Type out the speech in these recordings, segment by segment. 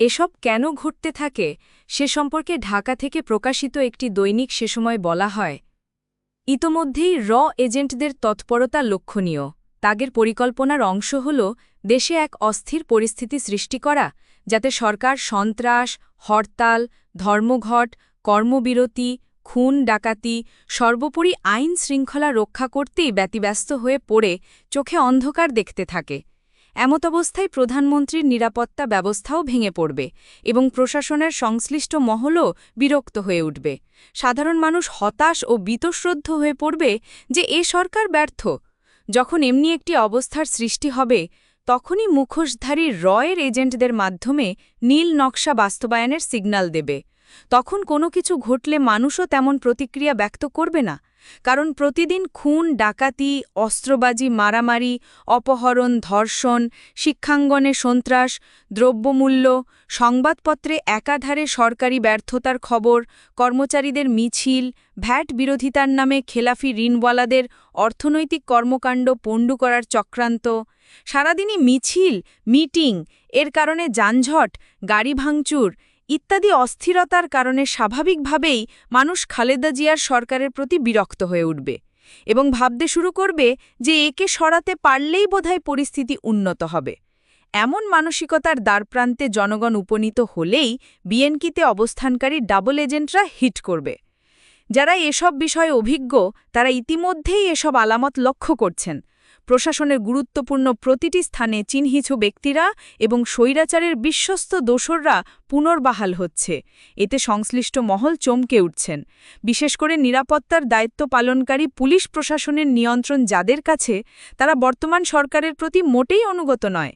এসব কেন ঘটতে থাকে সে সম্পর্কে ঢাকা থেকে প্রকাশিত একটি দৈনিক সে সময় বলা হয়। ইতোমধ্যেই র এজেন্টদের তৎপরতা লক্ষণীয়। তাগের পরিকল্পনার অংশ হল দেশে এক অস্থির পরিস্থিতি সৃষ্টি করা, যাতে সরকার সন্ত্রাস, হরতাল, ধর্মঘট, কর্মবিরতি, খুন, ডাকাতি, সর্বোপরি আইন শৃঙ্খলা রক্ষা করতেই ব্যতিব্যস্ত হয়ে পড়ে, চোখে অন্ধকার দেখতে থাকে। এমতাবস্থায় প্রধানমন্ত্রীর নিরাপত্তা ব্যবস্থাও ভেঙে পড়বে এবং প্রশাসনের সংশ্লিষ্ট মহলও বিরক্ত হয়ে উঠবে। সাধারণ মানুষ হতাশ ও বীতশ্রদ্ধ হয়ে পড়বে যে এ সরকার ব্যর্থ। যখন এমনি একটি অবস্থার সৃষ্টি হবে, তখনই মুখোশধারী রয়ের এজেন্টদের মাধ্যমে নীল নকশা বাস্তবায়নের সিগন্যাল দেবে। তখন কোনো কিছু ঘটলে মানুষও তেমন প্রতিক্রিয়া ব্যক্ত করবে না। কারণ প্রতিদিন খুন, ডাকাতি, অস্ত্রবাজি, মারামারি, অপহরণ, ধর্ষণ, শিক্ষাঙ্গনে সন্ত্রাস, দ্রব্যমূল্য, সংবাদপত্রে একাধারে সরকারি ব্যর্থতার খবর, কর্মচারীদের মিছিল, ভ্যাট বিরোধিতার নামে খেলাফি ঋণওয়ালাদের অর্থনৈতিক কর্মকাণ্ড পণ্ডু করার চক্রান্ত, সারাদিনই মিছিল, মিটিং, এর কারণে যানঝট গাড়ি ভাঙচুর ইত্যাদি অস্থিরতার কারণে স্বাভাবিকভাবেই মানুষ খালেদা জিয়ার সরকারের প্রতি বিরক্ত হয়ে উঠবে এবং ভাবতে শুরু করবে যে একে সরাতে পারলেই বোধহয় পরিস্থিতি উন্নত হবে। এমন মানসিকতার দ্বারপ্রান্তে জনগণ উপনীত হলেই বিএনকিতে অবস্থানকারী ডাবল এজেন্টরা হিট করবে। যারা এসব বিষয়ে অভিজ্ঞ, তারা ইতিমধ্যেই এসব আলামত লক্ষ্য করছেন। প্রশাসনের গুরুত্বপূর্ণ প্রতিটি স্থানে চিহ্নিত ব্যক্তিরা এবং স্বৈরাচারের বিশ্বস্ত দোসররা পুনর্বাহাল হচ্ছে। এতে সংশ্লিষ্ট মহল চমকে উঠছেন। বিশেষ করে নিরাপত্তার দায়িত্ব পালনকারী পুলিশ প্রশাসনের নিয়ন্ত্রণ যাদের কাছে, তারা বর্তমান সরকারের প্রতি মোটেই অনুগত নয়।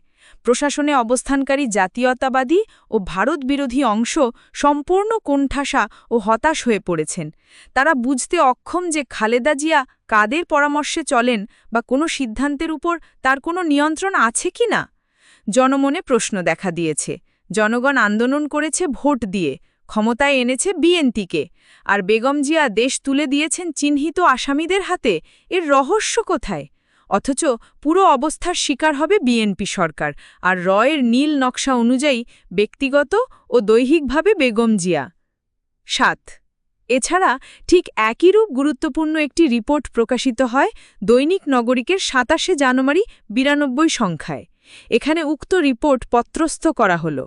প্রশাসনে অবস্থানকারী জাতীয়তাবাদী ও ভারত বিরোধী অংশ সম্পূর্ণ কোণঠাসা ও হতাশ হয়ে পড়েছেন। তারা বুঝতে অক্ষম যে খালেদা জিয়া কাদের পরামর্শে চলেন বা কোনো সিদ্ধান্তের উপর তার কোনো নিয়ন্ত্রণ আছে কি না? জনমনে প্রশ্ন দেখা দিয়েছে। জনগণ আন্দোলন করেছে ভোট দিয়ে, ক্ষমতায় এনেছে বিএনপিকে। আর বেগম জিয়া দেশ তুলে দিয়েছেন চিহ্নিত আসামিদের হাতে, এর রহস্য কোথায়? অথচ পুরো অবস্থার শিকার হবে বিএনপি সরকার, আর রয়ের নীল নকশা অনুযায়ী ব্যক্তিগত ও দৈহিকভাবে বেগম জিয়া। সাত, এছাড়া ঠিক একইরূপ গুরুত্বপূর্ণ একটি রিপোর্ট প্রকাশিত হয় দৈনিক নগরিকের সাতাশে জানুয়ারি বিরানব্বই সংখ্যায়। এখানে উক্ত রিপোর্ট পত্রস্থ করা হলো।